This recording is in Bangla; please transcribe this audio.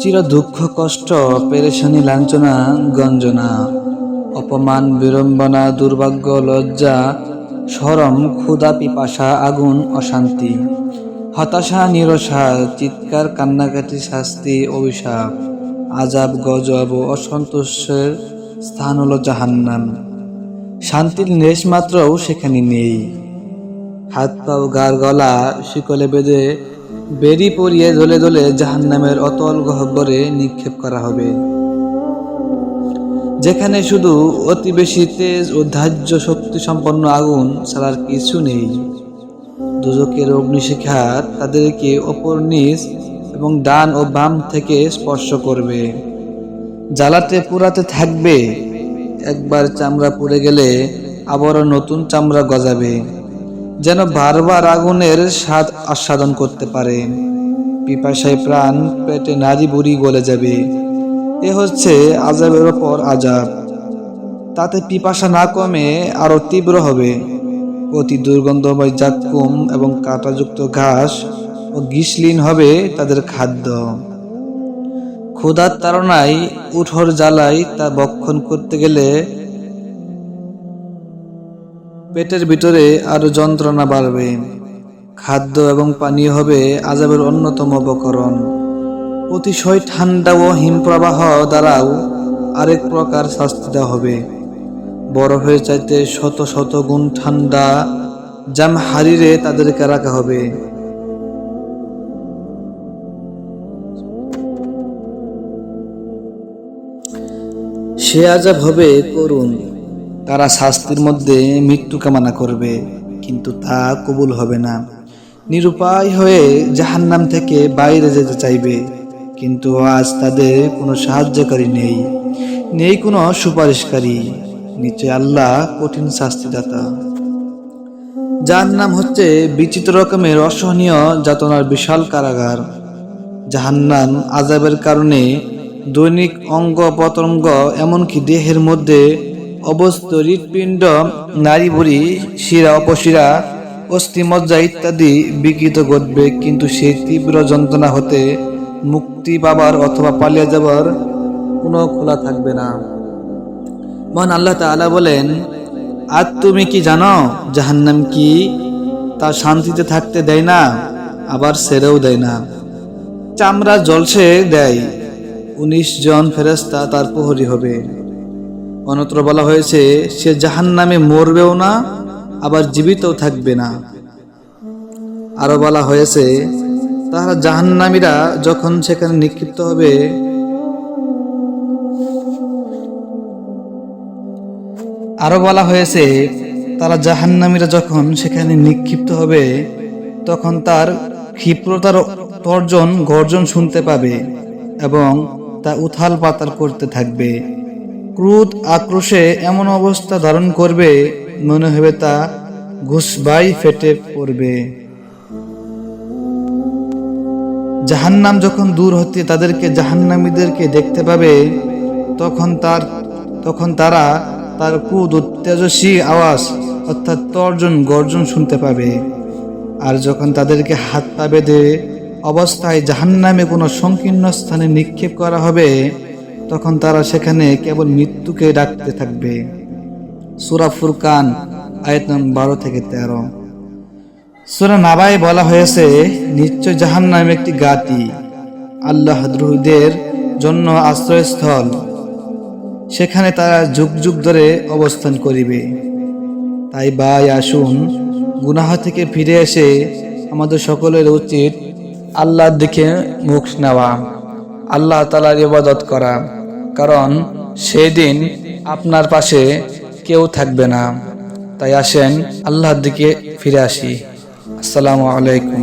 চির দুঃখ, কষ্ট, পেরেশানি, লাঞ্ছনা, গঞ্জনা, অপমান, বিড়ম্বনা, দুর্ভাগ্য, লজ্জা, সরম, ক্ষুধা, পিপাসা, আগুন, অশান্তি, হতাশা, নিরসা, চিৎকার, কান্নাকাটি, শাস্তি, অভিশাপ, আজাব, গজব ও অসন্তোষের স্থান হলো জাহান্নাম। শান্তির লেশ মাত্রও সেখানে নেই। হাত পাও গার গলা শিকলে বেঁধে বেরি পরিয়ে দলে দলে জাহান্নামের অতল গহ্বরে নিক্ষেপ করা হবে। যেখানে শুধু অতি বেশি তেজ ও ধার্য শক্তি সম্পন্ন আগুন ছাড়ার কিছু নেই। দুজকের অগ্নিশিখা তাদেরকে অপর নিচ এবং ডান ও বাম থেকে স্পর্শ করবে। জ্বালাতে পুরাতে থাকবে। একবার চামড়া পুড়ে গেলে আবারও নতুন চামড়া গজাবে। যেন বারবার আগুনের স্বাদ আস্বাদন করতে পারে। পিপাসায় প্রাণ পেটে নারী বুড়ি গলে যাবে। এ হচ্ছে আজাবের ওপর আজাব তাতে পিপাসা না কমে আরও তীব্র হবে। অতি দুর্গন্ধময় জাতকুম এবং কাঁটাযুক্ত ঘাস ও গ্রীষ্মলীন হবে তাদের খাদ্য। ক্ষুধার তাড়নায় উঠোর জ্বালায় তা বক্ষণ করতে গেলে পেটের ভিতরে আরও যন্ত্রণা বাড়বে। খাদ্য এবং পানীয় হবে আজাবের অন্যতম উপকরণ অতিশয় ঠান্ডা ও হিমপ্রবাহ দ্বারাও আরেক প্রকার শাস্তি দেওয়া হবে। বরফের চাইতে শত শত গুণ ঠান্ডা জাম হারিরে তাদেরকে রাখা হবে। সে আজাব হবে করুণ। তারা শাস্তির মধ্যে মৃত্যু কামনা করবে, কিন্তু তা কবুল হবে না। নিরুপায় হয়ে জাহান্নাম থেকে বাইরে যেতে চাইবে, কিন্তু আজ তাদের কোনো সাহায্যকারী নেই। নেই কোনো সুপারিশকারী নিচে আল্লাহ কঠিন শাস্তিদাতা। যার নাম হচ্ছে বিচিত্র রকমের অসহনীয় যাতনার বিশাল কারাগার। জাহান্নাম আজাবের কারণে দৈনিক অঙ্গ পতঙ্গ এমনকি দেহের মধ্যে অবস্থ হৃৎপিণ্ড নারী বুড়ি শিরা, অপশিরা অস্থিমজ্জা ইত্যাদি বিকৃত ঘটবে, কিন্তু সেই তীব্র যন্ত্রণা হতে মুক্তি পাবার অথবা পালিয়ে যাবার কোনো খোলা থাকবে না। মহান আল্লাহ তাআলা বলেন, আর তুমি কি জানো জাহান্নাম কি? তা শান্তিতে থাকতে দেয় না, আবার সেরেও দেয় না। চামড়া জলসে দেয়, উনিশ জন ফেরেস্তা তার প্রহরী হবে। অনত্র বলা হয়েছে, সে জাহান নামে মরবেও না, আবার জীবিতও থাকবে না। আরও বলা হয়েছে, তাহারা জাহান্নামীরা যখন সেখানে নিক্ষিপ্ত হবে, আরও বলা হয়েছে, তারা জাহান্নামীরা যখন সেখানে নিক্ষিপ্ত হবে, তখন তার ক্ষিপ্রতার তর্জন গর্জন শুনতে পাবে এবং তা উথাল পাতাল করতে থাকবে। ক্রোধ আক্রোশে এমন অবস্থা ধারণ করবে, মনে হবে তা ঘুষবাই ফেটে পড়বে। জাহান্নাম যখন দূর হতে তাদেরকে জাহান্নামীদেরকে দেখতে পাবে, তখন তার, তখন তারা তার ক্রোধ ও তেজস্বী আওয়াজ অর্থাৎ তর্জন গর্জন শুনতে পাবে। আর যখন তাদেরকে হাত পা বেঁধে অবস্থায় জাহান্নামে কোনো সংকীর্ণ স্থানে নিক্ষেপ করা হবে তখন তারা সেখানে কেবল মৃত্যুকে ডাকতে থাকবে। সুরা ফুরকান, আয়াত নম্বর বারো থেকে তেরো। সুরা নাবাই বলা হয়েছে, নিশ্চয় জাহান্নাম একটি গাতি আল্লাহ দ্রোহীদের জন্য আশ্রয়স্থল। সেখানে তারা যুগ যুগ ধরে অবস্থান করিবে। তাই বাই আসুন, গুনাহ থেকে ফিরে এসে আমাদের সকলের উচিত আল্লাহর দিকে মুখ নেওয়া। আল্লাহ তালার ইবাদত করা, কারণ সেই দিন আপনার পাশে কেউ থাকবে না। তাই আসেন আল্লাহর দিকে ফিরে আসি। আসসালামু আলাইকুম।